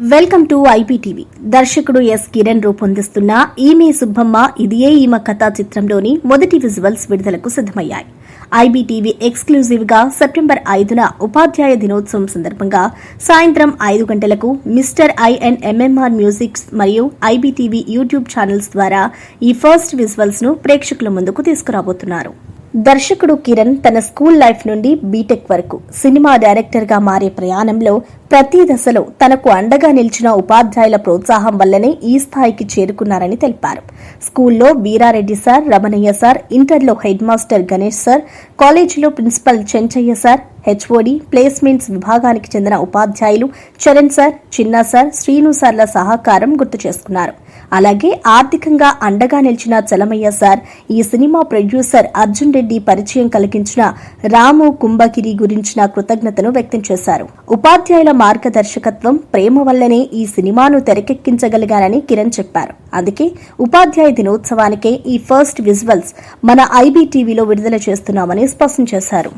Welcome to IPTV. దర్శకుడు S Kiran రూపొందిస్తున్న ఈమె సుబ్బమ్మ ఇదియే ఈమె కథా చిత్రంలోని మొదటి విజువల్స్ విడుదలకు సిద్దమయ్యాయి ఐబీటీవీ ఎక్స్క్లూజివ్గా సెప్టెంబర్ ఐదున ఉపాధ్యాయ దినోత్సవం సందర్భంగా సాయంత్రం ఐదు గంటలకు Mr I and MMR musics మరియు ఐబీటీవీ యూట్యూబ్ ఛానల్స్ ద్వారా ఈ ఫస్ట్ విజువల్స్ను ప్రేక్షకుల ముందుకు తీసుకురాబోతున్నారు. దర్శకుడు కిరణ్ తన స్కూల్ లైఫ్ నుండి బీటెక్ వరకు సినిమా డైరెక్టర్గా మారే ప్రయాణంలో ప్రతి దశలో తనకు అండగా నిలిచిన ఉపాధ్యాయుల ప్రోత్సాహం వల్లనే ఈ స్థాయికి చేరుకున్నారని తెలిపారు. స్కూల్లో వీరారెడ్డి సార్ రమణయ్య సార్ ఇంటర్లో హెడ్ మాస్టర్ గణేష్ సార్ కాలేజీలో principal Chenchaiah sir HOD placements విభాగానికి చెందిన ఉపాధ్యాయులు చరణ్ సార్ చిన్నా సార్ శ్రీను సార్ల సహకారం గుర్తు చేసుకున్నారు. అలాగే ఆర్థికంగా అండగా నిలిచిన చలమయ్య సార్ ఈ సినిమా ప్రొడ్యూసర్ అర్జున్ రెడ్డి పరిచయం కలిగించిన రాము కుంభగిరి గురించిన కృతజ్ఞతను వ్యక్తం చేశారు. ఉపాధ్యాయుల మార్గదర్శకత్వం ప్రేమ వల్లనే ఈ సినిమాను తెరకెక్కించగలిగానని కిరణ్ చెప్పారు. అందుకే ఉపాధ్యాయ దినోత్సవానికే ఈ ఫస్ట్ విజువల్స్ మన ఐబీ టీవీలో విడుదల చేస్తున్నామని స్పష్టం చేశారు.